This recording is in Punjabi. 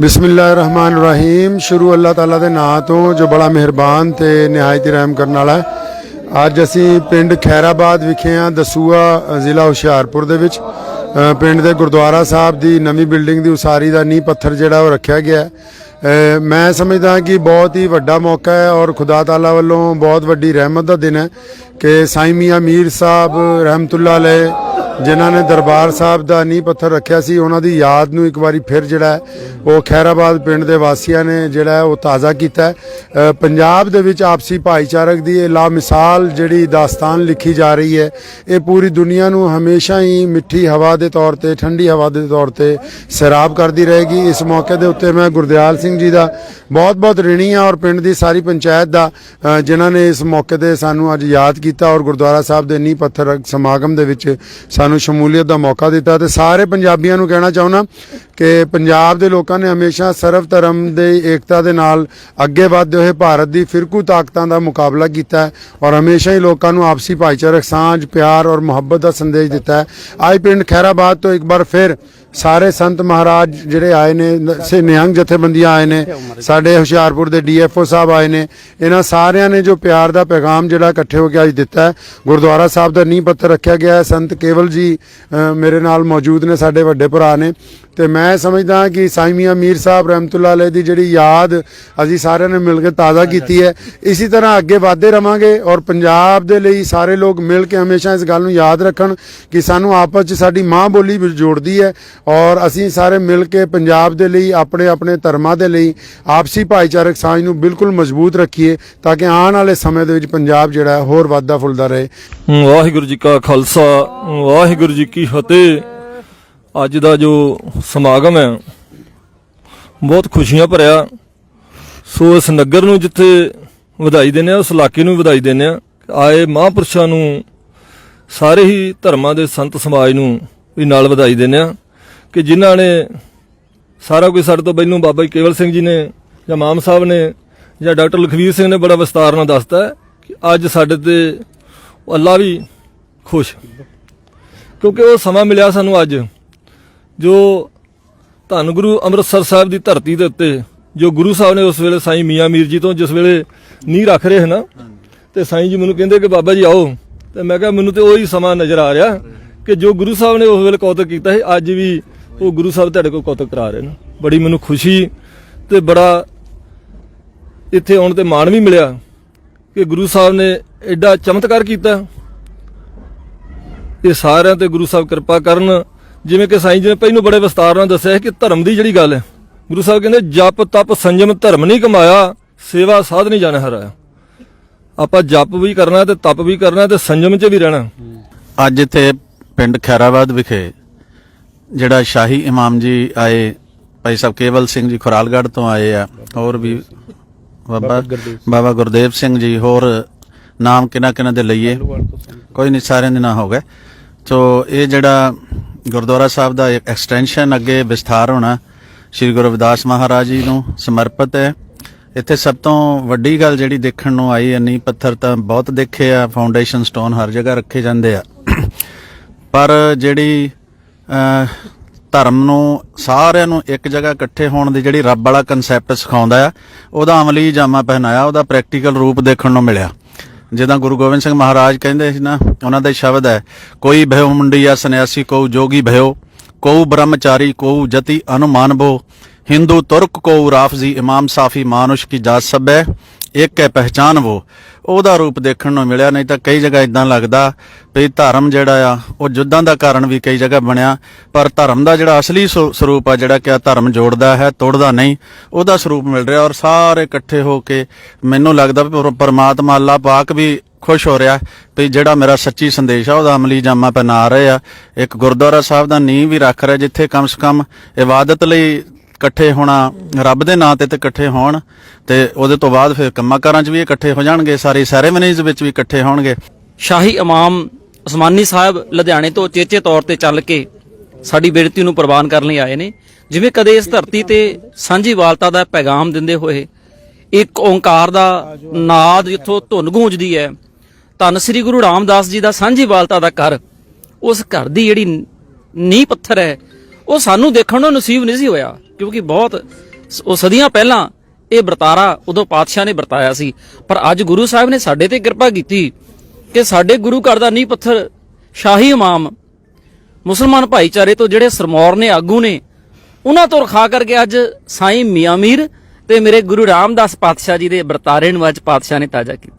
ਬਿਸਮਿਲ੍ਲਾਹਿਰਰਹਿਮਾਨਿਰਰਹੀਮ। ਸ਼ੁਰੂ ਅੱਲਾਹ ਤਾਲਾ ਦੇ ਨਾਂ ਤੋਂ ਜੋ ਬੜਾ ਮਿਹਰਬਾਨ ਤੇ ਨਿਹਾਇਤ ਰਹਿਮ ਕਰਨ ਵਾਲਾ ਹੈ। ਅੱਜ ਅਸੀਂ ਪਿੰਡ ਖੈਰਾਬਾਦ ਵਿਖੇ ਹਾਂ, ਦਸੂਆ ਜ਼ਿਲ੍ਹਾ ਹੁਸ਼ਿਆਰਪੁਰ ਦੇ ਵਿੱਚ। ਪਿੰਡ ਦੇ ਗੁਰਦੁਆਰਾ ਸਾਹਿਬ ਦੀ ਨਵੀਂ ਬਿਲਡਿੰਗ ਦੀ ਉਸਾਰੀ ਦਾ ਨੀਂਹ ਪੱਥਰ ਜਿਹੜਾ ਉਹ ਰੱਖਿਆ ਗਿਆ ਮੈਂ ਸਮਝਦਾ ਕਿ ਬਹੁਤ ਹੀ ਵੱਡਾ ਮੌਕਾ ਹੈ ਔਰ ਖੁਦਾ ਤਾਲਾ ਵੱਲੋਂ ਬਹੁਤ ਵੱਡੀ ਰਹਿਮਤ ਦਾ ਦਿਨ ਹੈ ਕਿ ਸਾਈਂ ਮੀਆਂ ਮੀਰ ਸਾਹਿਬ ਰਹਿਮਤੁল্ਲਾਹ ਅਲੈਹ ਜਿਨ੍ਹਾਂ ਨੇ ਦਰਬਾਰ ਸਾਹਿਬ ਦਾ ਨੀਂਹ ਪੱਥਰ ਰੱਖਿਆ ਸੀ, ਉਹਨਾਂ ਦੀ ਯਾਦ ਨੂੰ ਇੱਕ ਵਾਰੀ ਫਿਰ ਜਿਹੜਾ ਉਹ ਖੈਰਾਬਾਦ ਪਿੰਡ ਦੇ ਵਾਸੀਆਂ ਨੇ ਜਿਹੜਾ ਉਹ ਤਾਜ਼ਾ ਕੀਤਾ ਪੰਜਾਬ ਦੇ ਵਿੱਚ ਆਪਸੀ ਭਾਈਚਾਰਕ ਦੀ ਇਹ ਲਾਮਿਸਾਲ ਜਿਹੜੀ ਦਾਸਤਾਨ ਲਿਖੀ ਜਾ ਰਹੀ ਹੈ, ਇਹ ਪੂਰੀ ਦੁਨੀਆ ਨੂੰ ਹਮੇਸ਼ਾ ਹੀ ਮਿੱਠੀ ਹਵਾ ਦੇ ਤੌਰ ਤੇ, ਠੰਡੀ ਹਵਾ ਦੇ ਤੌਰ ਤੇ ਸੈਰਾਬ ਕਰਦੀ ਰਹੇਗੀ। ਇਸ ਮੌਕੇ ਦੇ ਉੱਤੇ ਮੈਂ ਗੁਰਦਿਆਲ ਸਿੰਘ ਜੀ ਦਾ ਬਹੁਤ ਬਹੁਤ ਰਿਣੀ ਹਾਂ ਔਰ ਪਿੰਡ ਦੀ ਸਾਰੀ ਪੰਚਾਇਤ ਦਾ ਜਿਨ੍ਹਾਂ ਨੇ ਇਸ ਮੌਕੇ ਤੇ ਸਾਨੂੰ ਅੱਜ ਯਾਦ ਕੀਤਾ ਔਰ ਗੁਰਦੁਆਰਾ ਸਾਹਿਬ ਦੇ ਨੀਂਹ ਪੱਥਰ ਸਮਾਗਮ ਦੇ ਵਿੱਚ ਸਾਨੂੰ ਸ਼ਮੂਲੀਅਤ ਦਾ ਮੌਕਾ ਦਿੱਤਾ ਤੇ ਸਾਰੇ ਪੰਜਾਬੀਆਂ ਨੂੰ ਕਹਿਣਾ ਚਾਹੁੰਦਾ ਕਿ ਪੰਜਾਬ ਦੇ ਲੋਕਾਂ ਨੇ ਹਮੇਸ਼ਾ ਸਰਵ ਧਰਮ ਦੇ, ਏਕਤਾ ਦੇ ਨਾਲ ਅੱਗੇ ਵਧਦੇ ਹੋਏ ਭਾਰਤ ਦੀ ਫਿਰਕੂ ਤਾਕਤਾਂ ਦਾ ਮੁਕਾਬਲਾ ਕੀਤਾ ਹੈ ਔਰ ਹਮੇਸ਼ਾ ਹੀ ਲੋਕਾਂ ਨੂੰ ਆਪਸੀ ਭਾਈਚਾਰਕ ਸਾਂਝ, ਪਿਆਰ ਔਰ ਮੁਹੱਬਤ ਦਾ ਸੰਦੇਸ਼ ਦਿੱਤਾ ਹੈ। ਅੱਜ ਪਿੰਡ ਖੈਰਾਬਾਦ ਤੋਂ ਇੱਕ ਵਾਰ ਫਿਰ ਸਾਰੇ ਸੰਤ ਮਹਾਰਾਜ ਜਿਹੜੇ ਆਏ ਨੇ, ਸੇ, ਨਿਹੰਗ ਜਥੇਬੰਦੀਆਂ ਆਏ ਨੇ, ਸਾਡੇ ਹੁਸ਼ਿਆਰਪੁਰ ਦੇ ਡੀਐਫਓ ਸਾਹਿਬ ਆਏ ਨੇ, ਇਹਨਾਂ ਸਾਰਿਆਂ ਨੇ ਜੋ ਪਿਆਰ ਦਾ ਪੈਗਾਮ ਜਿਹੜਾ ਇਕੱਠੇ ਹੋ ਕੇ ਅੱਜ ਦਿੱਤਾ ਗੁਰਦੁਆਰਾ ਸਾਹਿਬ ਦਾ ਨੀਂਹ ਪੱਥਰ ਰੱਖਿਆ ਗਿਆ ਹੈ, ਸੰਤ ਕੇਵਲ ਜੀ ਮੇਰੇ ਨਾਲ ਮੌਜੂਦ ਨੇ, ਸਾਡੇ ਵੱਡੇ ਭਰਾ ਨੇ ਤੇ ਮੈਂ ਸਮਝਦਾ ਕਿ ਸਾਈਂ ਮੀਆਂ ਮੀਰ ਸਾਹਿਬ ਰਹਿਮਤੁল্ਲਾਹ ਅਲੈਹ ਦੀ ਜਿਹੜੀ ਯਾਦ ਅਸੀਂ ਸਾਰਿਆਂ ਨੇ ਮਿਲ ਕੇ ਤਾਜ਼ਾ ਕੀਤੀ ਹੈ। ਇਸੇ ਤਰ੍ਹਾਂ ਅੱਗੇ ਵਧਦੇ ਰਵਾਂਗੇ ਔਰ ਪੰਜਾਬ ਦੇ ਲਈ ਸਾਰੇ ਲੋਕ ਮਿਲ ਕੇ ਹਮੇਸ਼ਾ ਇਸ ਗੱਲ ਨੂੰ ਯਾਦ ਰੱਖਣ ਕਿ ਸਾਨੂੰ ਆਪਸ 'ਚ ਸਾਡੀ ਮਾਂ ਬੋਲੀ ਵੀ ਜੋੜਦੀ ਹੈ ਔਰ ਅਸੀਂ ਸਾਰੇ ਮਿਲ ਕੇ ਪੰਜਾਬ ਦੇ ਲਈ ਆਪਣੇ ਆਪਣੇ ਧਰਮਾਂ ਦੇ ਲਈ ਆਪਸੀ ਭਾਈਚਾਰਕ ਸਾਂਝ ਨੂੰ ਬਿਲਕੁਲ ਮਜ਼ਬੂਤ ਰੱਖੀਏ ਤਾਂ ਕਿ ਆਉਣ ਵਾਲੇ ਸਮੇਂ ਦੇ ਵਿੱਚ ਪੰਜਾਬ ਜਿਹੜਾ ਹੈ ਹੋਰ ਵੱਧਦਾ ਫੁੱਲਦਾ ਰਹੇ। ਵਾਹਿਗੁਰੂ ਜੀ ਕਾ ਖਾਲਸਾ ਵਾਹਿਗੁਰੂ ਜੀ ਕੀ ਫਤਿਹ। ਅੱਜ ਦਾ ਜੋ ਸਮਾਗਮ ਹੈ, ਬਹੁਤ ਖੁਸ਼ੀਆਂ ਭਰਿਆ। ਸੋ ਇਸ ਨਗਰ ਨੂੰ ਜਿੱਥੇ ਵਧਾਈ ਦਿੰਦੇ ਆ ਉਸ ਇਲਾਕੇ ਨੂੰ ਵੀ ਵਧਾਈ ਦਿੰਦੇ ਆ ਆਏ ਮਹਾਂਪੁਰਸ਼ਾਂ ਨੂੰ ਸਾਰੇ ਹੀ ਧਰਮਾਂ ਦੇ ਸੰਤ ਸਮਾਜ ਨੂੰ ਵੀ ਨਾਲ ਵਧਾਈ ਦਿੰਦੇ ਆ ਕਿ ਜਿਨ੍ਹਾਂ ਨੇ ਸਾਰਾ ਕੁਝ ਸਾਡੇ ਤੋਂ ਪਹਿਲੋਂ ਬਾਬਾ ਕੇਵਲ ਸਿੰਘ ਜੀ ਨੇ ਜਾਂ ਮਾਮ ਸਾਹਿਬ ਨੇ ਜਾਂ ਡਾਕਟਰ ਲਖਵੀਰ ਸਿੰਘ ਨੇ ਬੜਾ ਵਿਸਤਾਰ ਨਾਲ ਦੱਸਤਾ ਕਿ ਅੱਜ ਸਾਡੇ ਤੇ ਅੱਲਾ ਵੀ ਖੁਸ਼। ਕਿਉਂਕਿ ਉਹ ਸਮਾਂ ਮਿਲਿਆ ਸਾਨੂੰ ਅੱਜ। ਜੋ ਧੰਨ ਗੁਰੂ ਅੰਮ੍ਰਿਤਸਰ ਸਾਹਿਬ ਦੀ ਧਰਤੀ ਦੇ ਉੱਤੇ, ਜੋ ਗੁਰੂ ਸਾਹਿਬ ਨੇ ਉਸ ਵੇਲੇ ਸਾਈਂ ਮੀਆਂ ਮੀਰ ਜੀ ਤੋਂ ਜਿਸ ਵੇਲੇ ਨੀਂਹ ਰੱਖ ਰਹੇ ਹਨ ਨਾ, ਤੇ ਸਾਈਂ ਜੀ ਮੈਨੂੰ ਕਹਿੰਦੇ ਕਿ ਬਾਬਾ ਜੀ ਆਓ, ਤੇ ਮੈਂ ਕਿਹਾ ਮੈਨੂੰ ਤੇ ਉਹੀ ਸਮਾਂ ਨਜ਼ਰ ਆ ਰਿਹਾ ਕਿ ਜੋ ਗੁਰੂ ਸਾਹਿਬ ਨੇ ਉਸ ਵੇਲੇ ਕੌਤਕ ਕੀਤਾ ਸੀ, ਅੱਜ ਵੀ ਉਹ ਗੁਰੂ ਸਾਹਿਬ ਤੁਹਾਡੇ ਕੋਲ ਕੌਤਕ ਕਰਾ ਰਹੇ ਨੇ। ਬੜੀ ਮੈਨੂੰ ਖੁਸ਼ੀ ਤੇ ਬੜਾ ਇੱਥੇ ਆਉਣ ਤੇ ਮਾਣ ਵੀ ਮਿਲਿਆ ਕਿ ਗੁਰੂ ਸਾਹਿਬ ਨੇ ਐਡਾ ਚਮਤਕਾਰ ਕੀਤਾ। ਇਹ ਸਾਰਿਆਂ ਤੇ ਗੁਰੂ ਸਾਹਿਬ ਕਿਰਪਾ ਕਰਨ ਜਿਵੇਂ ਕਿ ਸਾਈਂ ਜੀ ਨੇ ਪਹਿਲੋਂ ਬੜੇ ਵਿਸਤਾਰ ਨਾਲ ਦੱਸਿਆ ਹੈ ਕਿ ਧਰਮ ਦੀ ਜਿਹੜੀ ਗੱਲ ਹੈ ਗੁਰੂ ਸਾਹਿਬ ਕਹਿੰਦੇ ਜਪ ਤਪ ਸੰਜਮ ਧਰਮ ਨਹੀਂ ਕਮਾਇਆ ਸੇਵਾ ਸਾਧ ਨਹੀਂ ਜਾਣਾ ਹਰਾਇਆ ਆਪਾਂ ਜਪ ਵੀ ਕਰਨਾ ਤੇ ਤਪ ਵੀ ਕਰਨਾ ਤੇ ਸੰਜਮ 'ਚ ਵੀ ਰਹਿਣਾ। ਅੱਜ ਇੱਥੇ ਪਿੰਡ ਖੈਰਾਬਾਦ ਵਿਖੇ ਜਿਹੜਾ ਸ਼ਾਹੀ ਇਮਾਮ ਜੀ ਆਏ ਭਾਈ ਸਾਹਿਬ ਕੇਵਲ ਸਿੰਘ ਜੀ ਖੁਰਾਲਗੜ੍ਹ ਤੋਂ ਆਏ ਆ ਹੋਰ ਵੀ ਬਾਬਾ ਬਾਬਾ ਗੁਰਦੇਵ ਸਿੰਘ। ਜੀ ਹੋਰ ਨਾਮ ਕਿਹਨਾਂ ਕਿਹਨਾਂ ਦੇ ਲਈਏ? ਕੋਈ ਨਹੀਂ ਸਾਰਿਆਂ ਦੇ ਨਾਂ ਹੋ ਗਏ। ਸੋ ਇਹ ਜਿਹੜਾ ਗੁਰਦੁਆਰਾ ਸਾਹਿਬ ਦਾ ਇੱਕ ਐਕਸਟੈਂਸ਼ਨ ਅੱਗੇ ਵਿਸਥਾਰ ਹੋਣਾ, ਸ੍ਰੀ ਗੁਰੂ ਰਵਿਦਾਸ ਮਹਾਰਾਜ ਜੀ ਨੂੰ ਸਮਰਪਿਤ ਹੈ। ਇੱਥੇ ਸਭ ਤੋਂ ਵੱਡੀ ਗੱਲ ਜਿਹੜੀ ਦੇਖਣ ਨੂੰ ਆਈ ਹੈ ਨੀ ਪੱਥਰ ਤਾਂ ਬਹੁਤ ਦੇਖੇ ਆ ਫਾਊਂਡੇਸ਼ਨ ਸਟੋਨ ਹਰ ਜਗ੍ਹਾ ਰੱਖੇ ਜਾਂਦੇ ਆ। ਪਰ ਜਿਹੜੀ ਧਰਮ ਨੂੰ ਸਾਰਿਆਂ ਨੂੰ ਇੱਕ ਜਗ੍ਹਾ ਇਕੱਠੇ ਹੋਣ ਦੀ ਜਿਹੜੀ ਰੱਬ ਵਾਲਾ ਕਨਸੈਪਟ ਸਿਖਾਉਂਦਾ ਆ, ਉਹਦਾ ਅਮਲੀ ਜਾਮਾ ਪਹਿਨਾਇਆ, ਉਹਦਾ ਪ੍ਰੈਕਟੀਕਲ ਰੂਪ ਦੇਖਣ ਨੂੰ ਮਿਲਿਆ। ਜਿੱਦਾਂ ਗੁਰੂ ਗੋਬਿੰਦ ਸਿੰਘ ਮਹਾਰਾਜ ਕਹਿੰਦੇ ਸੀ ਨਾ, ਉਹਨਾਂ ਦਾ ਸ਼ਬਦ ਹੈ, ਕੋਈ ਭਇਓ ਮੁੰਡੀਆ ਸੰਨਿਆਸੀ ਕੋ ਜੋਗੀ ਭਇਓ ਕੋ ਬ੍ਰਹਮਚਾਰੀ ਕੋ ਜਤੀ ਅਨੁਮਾਨਬੋ, ਹਿੰਦੂ ਤੁਰਕ ਕੋ ਰਾਫਜ਼ੀ, ਇਮਾਮ ਸਾਫੀ, ਮਾਨੁਸ਼ ਕੀ ਜਾਤ ਸਭੈ ਇੱਕ ਹੈ ਪਹਿਚਾਨ ਉਹ ਉਹਦਾ ਰੂਪ ਦੇਖਣ ਨੂੰ ਮਿਲਿਆ, ਨਹੀਂ ਤਾਂ ਕਈ ਜਗ੍ਹਾ ਇਦਾਂ ਲੱਗਦਾ ਵੀ ਧਰਮ ਜਿਹੜਾ ਆ, ਉਹ ਜੁੱਦਾਂ ਦਾ ਕਾਰਨ ਵੀ ਕਈ ਜਗ੍ਹਾ ਬਣਿਆ, ਪਰ ਧਰਮ ਦਾ ਜਿਹੜਾ ਅਸਲੀ ਸਵ- ਸਰੂਪ ਆ, ਜਿਹੜਾ ਕਿ ਧਰਮ ਜੋੜਦਾ ਹੈ, ਤੋੜਦਾ ਨਹੀਂ, ਉਹਦਾ ਸਰੂਪ ਮਿਲ ਰਿਹਾ ਔਰ ਸਾਰੇ ਇਕੱਠੇ ਹੋ ਕੇ ਮੈਨੂੰ ਲੱਗਦਾ ਵੀ ਪਰਮਾਤਮਾ ਅੱਲਾਹ ਪਾਕ ਵੀ ਖੁਸ਼ ਹੋ ਰਿਹਾ ਵੀ ਜਿਹੜਾ ਮੇਰਾ ਸੱਚੀ ਸੰਦੇਸ਼ ਆ, ਉਹਦਾ ਅਮਲੀ ਜਾਮਾ ਪਹਿਨਾ ਰਹੇ ਆ। ਇੱਕ ਗੁਰਦੁਆਰਾ ਸਾਹਿਬ ਦਾ ਨੀਂਹ ਵੀ ਰੱਖ ਰਿਹਾ, ਜਿੱਥੇ ਕਮ ਸੇ ਕਮ ਇਬਾਦਤ ਲਈ ਇਕੱਠੇ ਹੋਣਾ, ਰੱਬ ਦੇ ਨਾਂ ਤੇ ਤੇ ਇਕੱਠੇ ਹੋਣ ਤੇ ਉਹਦੇ ਤੋਂ ਬਾਅਦ ਫਿਰ ਕੰਮਾਂ ਕਾਰਾਂ 'ਚ ਵੀ ਇਕੱਠੇ ਹੋ ਜਾਣਗੇ, ਸਾਰੀ ਸੈਰੇਮਨੀਜ਼ ਵਿੱਚ ਵੀ ਇਕੱਠੇ ਹੋਣਗੇ। ਸ਼ਾਹੀ ਇਮਾਮ ਉਸਮਾਨੀ ਸਾਹਿਬ ਲੁਧਿਆਣੇ ਤੋਂ ਚੇਚੇ ਤੌਰ ਤੇ ਚੱਲ ਕੇ ਸਾਡੀ ਬੇਨਤੀ ਨੂੰ ਪ੍ਰਵਾਨ ਕਰਨ ਲਈ ਆਏ ਨੇ। ਜਿਵੇਂ ਕਦੇ ਇਸ ਧਰਤੀ ਤੇ ਸਾਂਝੀ ਵਾਲਤਾ ਦਾ ਪੈਗਾਮ ਦਿੰਦੇ ਹੋਏ ਇੱਕ ਓੰਕਾਰ ਦਾ ਨਾਦ ਜਿੱਥੋਂ ਧੁਨ ਗੂੰਜਦੀ ਹੈ, ਧੰਨ ਸ੍ਰੀ ਗੁਰੂ ਰਾਮਦਾਸ ਜੀ ਦਾ ਸਾਂਝੀ ਵਾਲਤਾ ਦਾ ਘਰ, ਉਸ ਘਰ ਦੀ ਜਿਹੜੀ ਨੀਂਹ ਪੱਥਰ ਹੈ, ਉਹ ਸਾਨੂੰ ਦੇਖਣ ਨੂੰ ਨਸੀਬ ਨਹੀਂ ਸੀ ਹੋਇਆ। ਕਿਉਂਕਿ ਬਹੁਤ ਸ- ਉਹ ਸਦੀਆਂ ਪਹਿਲਾਂ ਇਹ ਵਰਤਾਰਾ ਉਦੋਂ ਪਾਤਸ਼ਾਹ ਨੇ ਵਰਤਾਇਆ ਸੀ। ਪਰ ਅੱਜ ਗੁਰੂ ਸਾਹਿਬ ਨੇ ਸਾਡੇ ਤੇ ਕਿਰਪਾ ਕੀਤੀ ਕਿ ਸਾਡੇ ਗੁਰੂ ਘਰ ਦਾ ਨੀਂਹ ਪੱਥਰ ਸ਼ਾਹੀ ਇਮਾਮ, ਮੁਸਲਮਾਨ ਭਾਈਚਾਰੇ ਤੋਂ ਜਿਹੜੇ ਸਰਮੌਰ ਨੇ, ਆਗੂ ਨੇ, ਉਹਨਾਂ ਤੋਂ ਰਖਾ ਕਰਕੇ ਅੱਜ ਸਾਈਂ ਮੀਆਂ ਮੀਰ ਤੇ ਮੇਰੇ ਗੁਰੂ ਰਾਮਦਾਸ ਪਾਤਸ਼ਾਹ ਜੀ ਦੇ ਵਰਤਾਰੇ ਨੂੰ ਅੱਜ ਪਾਤਸ਼ਾਹ ਨੇ ਤਾਜ਼ਾ ਕੀਤਾ।